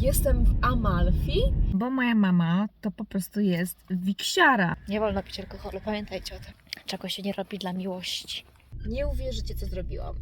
Jestem w Amalfi. Bo moja mama to po prostu jest wiksiara. Nie wolno pić alkoholu, pamiętajcie o tym. Czego się nie robi dla miłości. Nie uwierzycie, co zrobiłam.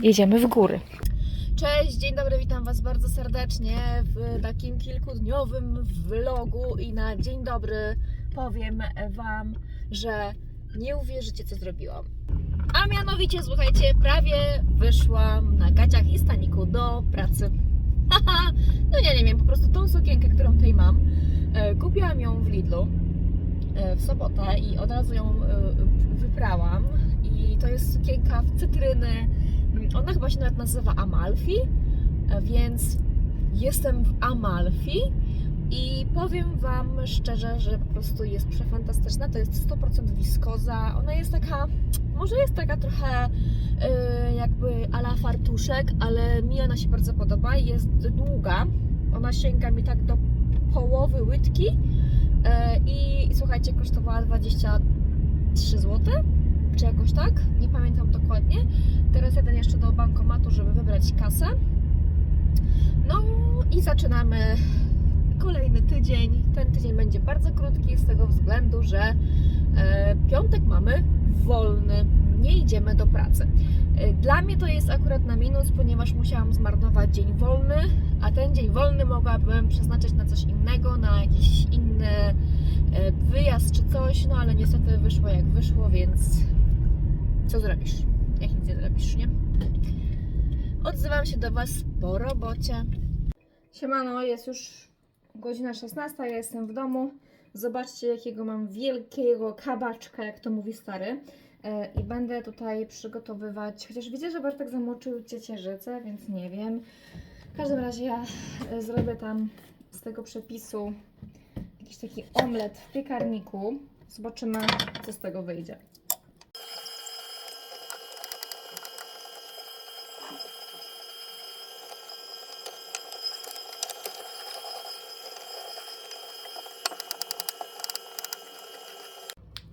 Jedziemy w góry. Cześć, dzień dobry, witam Was bardzo serdecznie w takim kilkudniowym vlogu i na dzień dobry powiem Wam, że nie uwierzycie, co zrobiłam. A mianowicie, słuchajcie, prawie wyszłam na gaciach i staniku do pracy. Haha, no nie, nie wiem, po prostu tą sukienkę, którą tutaj mam, e, kupiłam ją w Lidlu e, w sobotę i od razu ją e, wyprałam i to jest sukienka w cytryny, ona chyba się nawet nazywa Amalfi, więc jestem w Amalfi i powiem Wam szczerze, że po prostu jest przefantastyczna. To jest 100% wiskoza. Ona jest taka, może jest taka trochę e, jakby ala fartuszek, ale mi ona się bardzo podoba. Jest długa. Ona sięga mi tak do połowy łydki e, i słuchajcie, kosztowała 23 zł czy jakoś tak, nie pamiętam dokładnie. Teraz jadę jeszcze do bankomatu, żeby wybrać kasę. No i zaczynamy kolejny tydzień. Ten tydzień będzie bardzo krótki z tego względu, że e, piątek mamy wolny. Nie idziemy do pracy. E, Dla mnie to jest akurat na minus, ponieważ musiałam zmarnować dzień wolny, a ten dzień wolny mogłabym przeznaczyć na coś innego, na jakiś inny e, wyjazd czy coś, no ale niestety wyszło jak wyszło, więc co zrobisz? Jak nic nie zrobisz, nie? Odzywam się do Was po robocie. Siemano, jest już godzina 16, ja jestem w domu. Zobaczcie, jakiego mam wielkiego kabaczka, jak to mówi stary. E, I będę tutaj przygotowywać, chociaż widzę, że Bartek zamoczył ciecierzycę, więc nie wiem. W każdym razie ja e, zrobię tam z tego przepisu jakiś taki omlet w piekarniku. Zobaczymy, co z tego wyjdzie.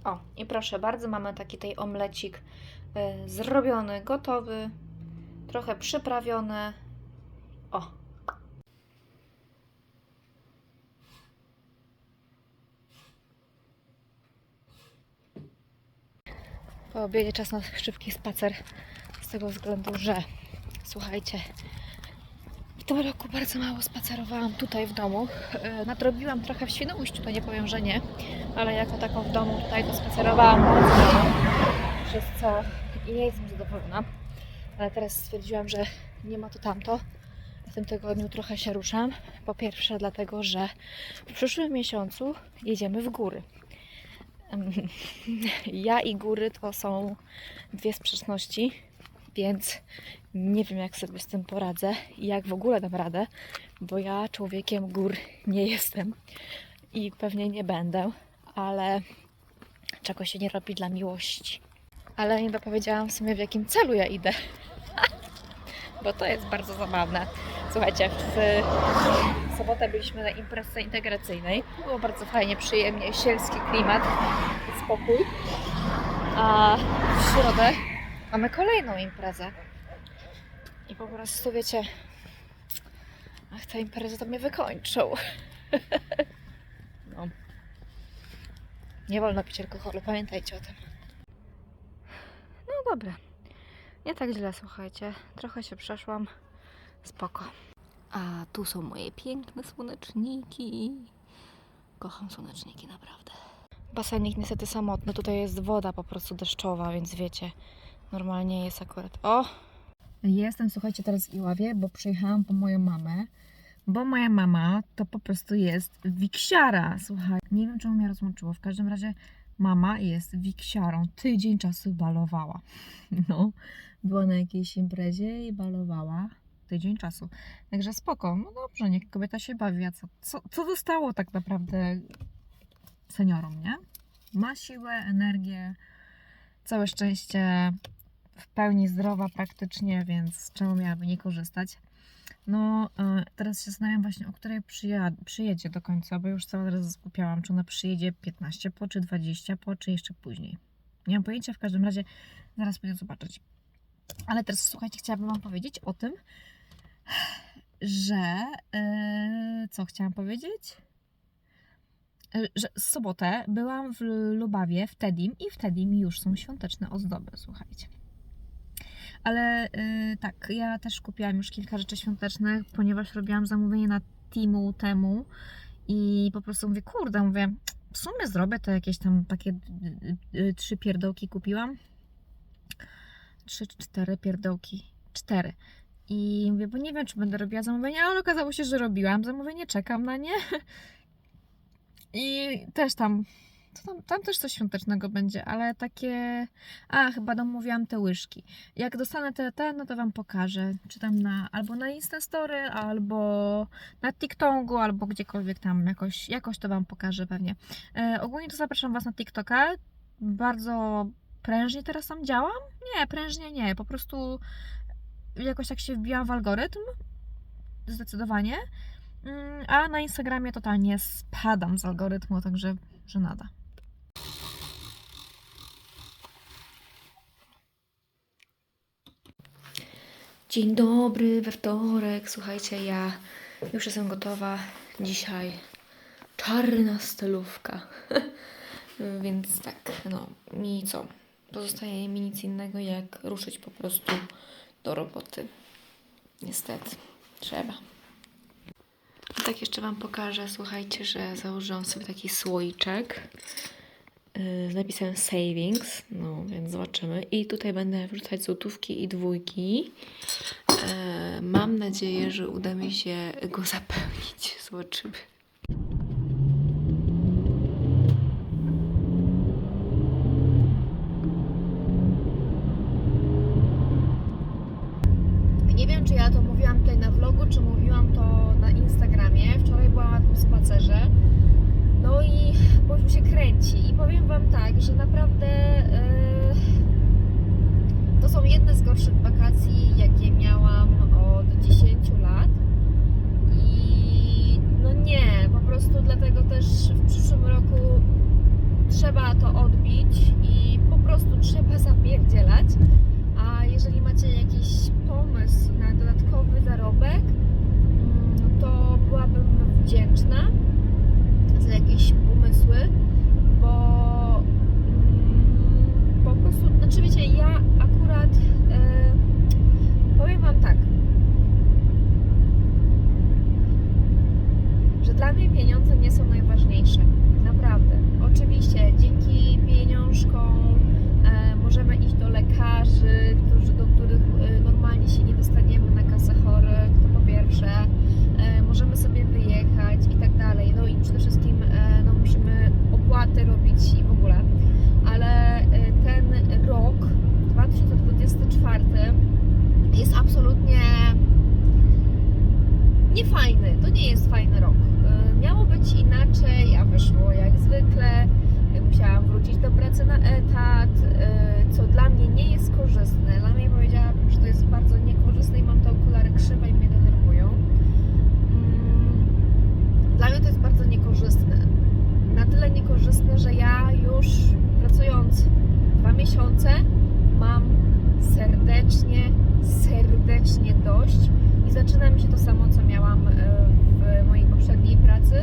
O, i proszę bardzo, mamy taki tej omlecik y, zrobiony, gotowy, trochę przyprawiony. O. Po obiedzie czas na szybki spacer z tego względu, że słuchajcie, tym roku bardzo mało spacerowałam tutaj w domu. E, Nadrobiłam trochę w Świnoujściu, to nie powiem, że nie, ale jako taką w domu tutaj to spacerowałam bardzo mało, przez co i nie jestem zadowolona. Ale teraz stwierdziłam, że nie ma to tamto. W tym tygodniu trochę się ruszam. Po pierwsze dlatego, że w przyszłym miesiącu jedziemy w góry. Ja i góry to są dwie sprzeczności, więc nie wiem, jak sobie z tym poradzę i jak w ogóle dam radę, bo ja człowiekiem gór nie jestem i pewnie nie będę, ale czego się nie robi dla miłości. Ale nie dopowiedziałam w sumie, w jakim celu ja idę, bo to jest bardzo zabawne. Słuchajcie, w sobotę byliśmy na imprezce integracyjnej. Było bardzo fajnie, przyjemnie, sielski klimat, spokój. A w środę mamy kolejną imprezę. I po prostu wiecie, ach, ta impreza to mnie wykończą. No. Nie wolno pić alkoholu, pamiętajcie o tym. No dobra. Nie tak źle, słuchajcie. Trochę się przeszłam. Spoko. A tu są moje piękne słoneczniki. Kocham słoneczniki, naprawdę. Basenik niestety samotny. Tutaj jest woda po prostu deszczowa, więc wiecie, normalnie jest akurat. O! Jestem, słuchajcie, teraz w Iławie, bo przyjechałam po moją mamę. Bo moja mama to po prostu jest wiksiara. Słuchaj, nie wiem czemu mnie rozłączyło. W każdym razie mama jest wiksiarą. Tydzień czasu balowała. No, była na jakiejś imprezie i balowała. Tydzień czasu. Także spoko. No dobrze, niech kobieta się bawi. A co, co, co zostało tak naprawdę seniorom, nie? Ma siłę, energię, całe szczęście, w pełni zdrowa praktycznie, więc czemu miałaby nie korzystać? No, e, teraz się zastanawiam właśnie, o której przyjedzie do końca, bo już cały czas skupiałam, czy ona przyjedzie 15 po, czy 20 po, czy jeszcze później. Nie mam pojęcia, w każdym razie zaraz pójdę zobaczyć. Ale teraz słuchajcie, chciałabym Wam powiedzieć o tym, że e, co chciałam powiedzieć? E, Że w sobotę byłam w Lubawie, w Tedim i w Tedim już są świąteczne ozdoby, słuchajcie. Ale e, tak, ja też kupiłam już kilka rzeczy świątecznych, ponieważ robiłam zamówienie na Timu temu i po prostu mówię, kurde, mówię, w sumie zrobię to jakieś tam takie y, y, trzy pierdołki kupiłam. Trzy cztery pierdołki. Cztery. I mówię, bo nie wiem, czy będę robiła zamówienie, ale okazało się, że robiłam zamówienie, czekam na nie. I też tam, tam, tam też coś świątecznego będzie, ale takie, a chyba domówiłam te łyżki. Jak dostanę te, te, no to Wam pokażę, czy tam na, albo na Instastory, albo na TikToku, albo gdziekolwiek tam jakoś, jakoś to Wam pokażę pewnie. E, ogólnie to zapraszam Was na TikToka, bardzo prężnie teraz tam działam? Nie, prężnie nie, po prostu jakoś tak się wbijam w algorytm, zdecydowanie. Mm, A na Instagramie totalnie spadam z algorytmu, także żenada. Dzień dobry, we wtorek. Słuchajcie, ja już jestem gotowa. Dzisiaj czarna stylówka. Więc tak, no, mi co? Pozostaje mi nic innego, jak ruszyć po prostu do roboty. Niestety, trzeba. I tak jeszcze Wam pokażę, słuchajcie, że założyłam sobie taki słoiczek z napisem savings, no więc zobaczymy. I tutaj będę wrzucać złotówki i dwójki. E, mam nadzieję, że uda mi się go zapełnić. Zobaczymy. Nie wiem, czy ja to mówiłam tutaj na vlogu, czy mówiłam to na Instagramie. Wczoraj byłam na tym spacerze. No i bo już mi się kręci. I powiem Wam tak, że naprawdę yy, to są jedne z gorszych wakacji, jakie miałam od 10 lat. I no nie, po prostu dlatego też w przyszłym roku trzeba to odbić i po prostu trzeba zapierdzielać. A jeżeli macie jakiś pomysł na dodatkowy zarobek, mm, to byłabym wdzięczna za jakieś pomysły, bo mm, po prostu, znaczy wiecie, ja akurat e, powiem Wam tak, że dla mnie pieniądze nie są najważniejsze. Naprawdę. Oczywiście dzięki pieniążkom e, możemy iść do lekarzy, którzy, do których e, normalnie się nie dostaniemy na kasę chorych, to po pierwsze. E, możemy sobie wyjechać i tak dalej. No i przede wszystkim e, no, musimy opłaty robić i w ogóle. Ale e, ten rok 2024 jest absolutnie niefajny. To nie jest fajny rok. Miało być inaczej, a wyszło jak zwykle. E, Musiałam wrócić do pracy na etat, e, co dla mnie nie jest korzystne. Dla mnie powiedziałabym, że to jest bardzo niekorzystne i mam te okulary krzywe i mnie denerwują. Mm, Dla mnie to jest bardzo niekorzystne. Na tyle niekorzystne, że ja już pracując dwa miesiące mam serdecznie, serdecznie dość i zaczyna mi się to samo, co miałam w mojej poprzedniej pracy.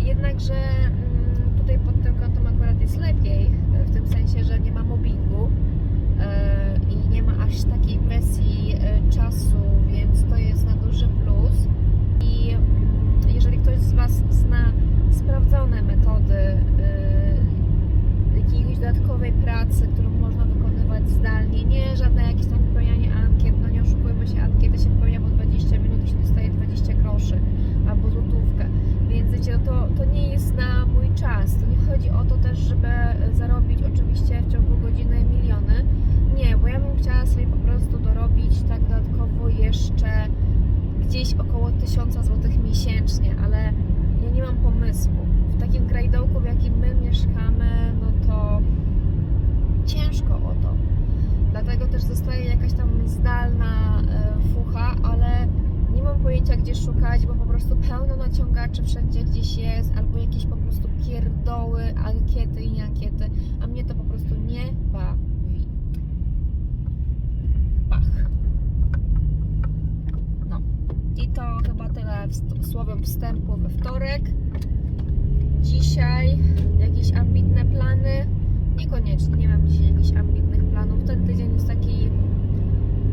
Jednakże mm, tutaj pod tym kątem akurat jest lepiej, w tym sensie, że nie ma mobbingu e, i nie ma aż takiej presji e, czasu, więc to jest na duży plus. I mm, jeżeli ktoś z Was zna sprawdzone metody e, jakiejś dodatkowej pracy, którą można wykonywać zdalnie, nie żadne jakieś tam wypełnianie ankiet, no nie oszukujmy się, ankiety się wypełnia po 20 minut i się dostaje 20 groszy albo złotówkę, więc wiecie, no to, to nie jest na mój czas, to nie chodzi o to też, żeby zarobić oczywiście w ciągu godziny miliony, nie, bo ja bym chciała sobie po prostu dorobić tak dodatkowo jeszcze gdzieś około 1000 zł miesięcznie, ale ja nie mam pomysłu. W takim grajdołku, w jakim my mieszkamy, no to ciężko o to. Dlatego też zostaje jakaś tam zdalna e, fucha, ale nie mam pojęcia gdzie szukać, bo po prostu pełno naciągaczy wszędzie gdzieś jest, albo jakieś po prostu pierdoły, ankiety i ankiety, a mnie to po prostu nie bawi. Pach. No. I to chyba tyle słowem wstępu we wtorek. Dzisiaj jakieś ambitne plany? Niekoniecznie, nie mam dzisiaj jakichś ambitnych planów. Ten tydzień jest taki,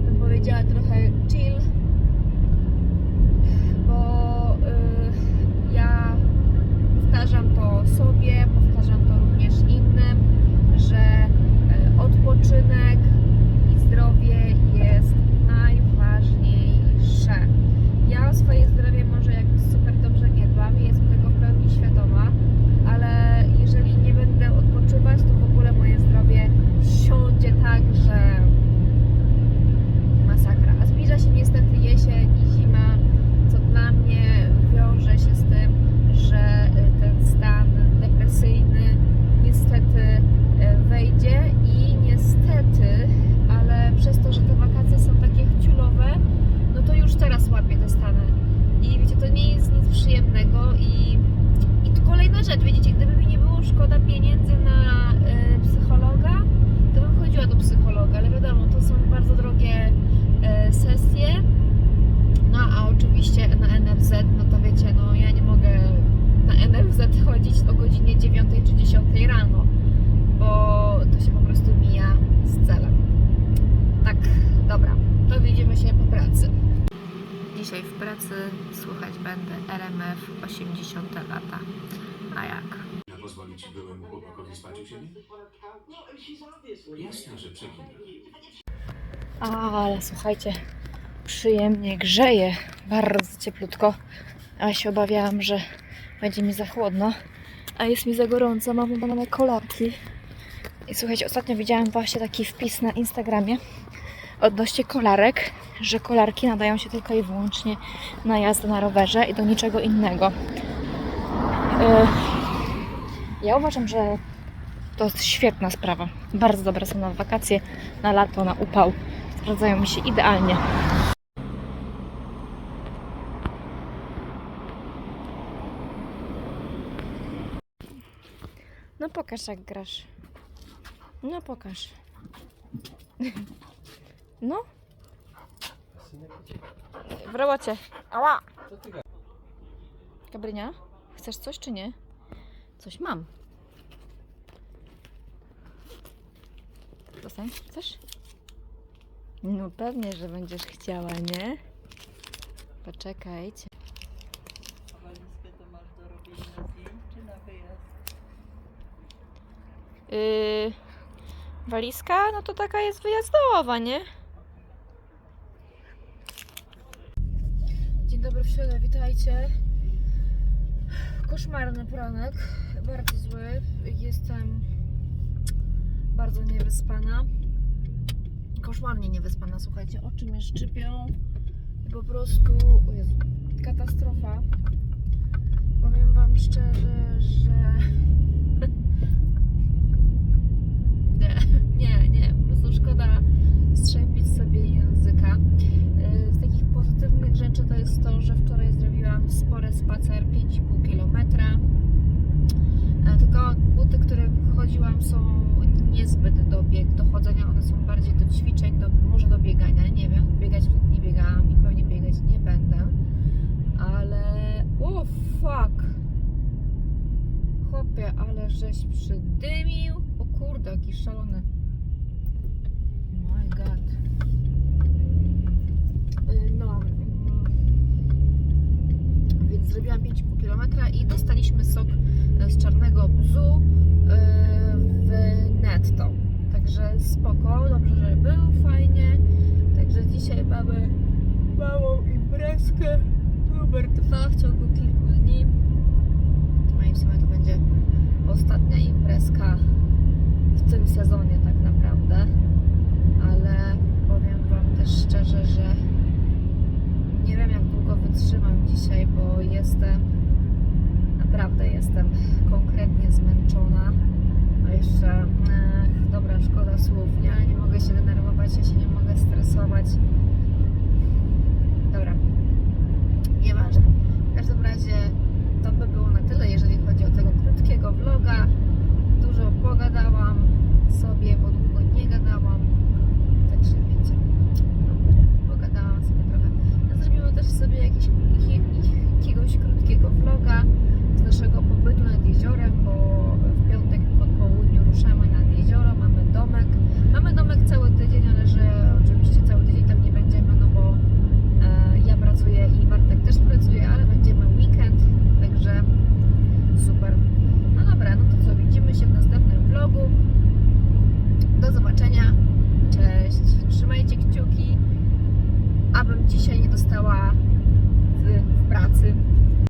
bym powiedziała, trochę chill, bo y, ja powtarzam to sobie, powtarzam to również innym, że y, odpoczynek i zdrowie jest najważniejsze. Ja o swoje zdrowie może jakoś super dobrze nie dbam i jestem tego w pełni świadoma, ale jeżeli nie będę odpoczywać, to w ogóle moje zdrowie siądzie tak, że masakra. A zbliża się niestety jesień i zima, co dla mnie wiąże się z tym, że y, ten stan depresyjny niestety y, wejdzie i niestety, ale przez to, że te wakacje są takie chciulowe, no to już teraz łapię te stany. I wiecie, to nie jest nic przyjemnego i, i tu kolejna rzecz, wiecie, gdyby mi nie było szkoda pieniędzy na y, psychologa, to bym chodziła do psychologa, ale wiadomo, to są bardzo drogie y, sesje. No a oczywiście na NFZ, no to wiecie, no ja nie mogę na Chodzić o godzinie 9 czy 10 rano, bo to się po prostu mija z celem. Tak, dobra, to widzimy się po pracy. Dzisiaj w pracy słuchać będę RMF 80 lata. A jak? Ja pozwolić byłemu chłopakowi spać u siebie? Jasne, że przegina. Ale słuchajcie, przyjemnie grzeje, bardzo cieplutko. A ja się obawiałam, że będzie mi za chłodno, a jest mi za gorąco. Mam ubrane kolarki. I słuchajcie, ostatnio widziałam właśnie taki wpis na Instagramie odnośnie kolarek, że kolarki nadają się tylko i wyłącznie na jazdę na rowerze i do niczego innego. E, Ja uważam, że to jest świetna sprawa. Bardzo dobre są na wakacje, na lato, na upał. Sprawdzają mi się idealnie. Pokaż jak grasz. No pokaż. No. W robocie. Ała! Gabrynia, chcesz coś czy nie? Coś mam. Zostań, chcesz? No pewnie, że będziesz chciała, nie? Poczekajcie. Walizkę to masz do robienia zdjęć czy na wyjazd? Yy, walizka, no to taka jest wyjazdowa, nie? Dzień dobry w środę, witajcie. Koszmarny poranek, bardzo zły. Jestem bardzo niewyspana. Koszmarnie niewyspana, słuchajcie, oczy mnie szczypią. Po prostu, o Jezu, katastrofa. Powiem Wam szczerze, że... nie, nie, nie, po prostu szkoda strzępić sobie języka. Y, Z takich pozytywnych rzeczy to jest to, że wczoraj zrobiłam spory spacer 5,5 km. E, Tylko buty, które chodziłam są niezbyt do, bieg, do chodzenia, one są bardziej do ćwiczeń, do, może do biegania, nie wiem, biegać nie biegałam i pewnie biegać nie będę, ale o fuck, chłopie, ale żeś przydymił, o kurde, jaki szalony, my god. Y, No. mm, Więc zrobiłam 5,5 km i dostaliśmy sok e, czarnego bzu y, w netto. Także spoko, dobrze, że był, fajnie. Także dzisiaj mamy małą imprezkę numer dwa w ciągu kilku dni. No i w sumie to będzie ostatnia imprezka w tym sezonie tak naprawdę. Ale powiem Wam też szczerze, że nie wiem jak długo wytrzymam dzisiaj, bo jestem naprawdę jestem konkretnie zmęczona. A jeszcze, ech, dobra, szkoda słów, nie, nie mogę się denerwować, ja się nie mogę stresować. Dobra, nieważne. W każdym razie to by było na tyle, jeżeli chodzi o tego krótkiego vloga. Dużo pogadałam sobie, bo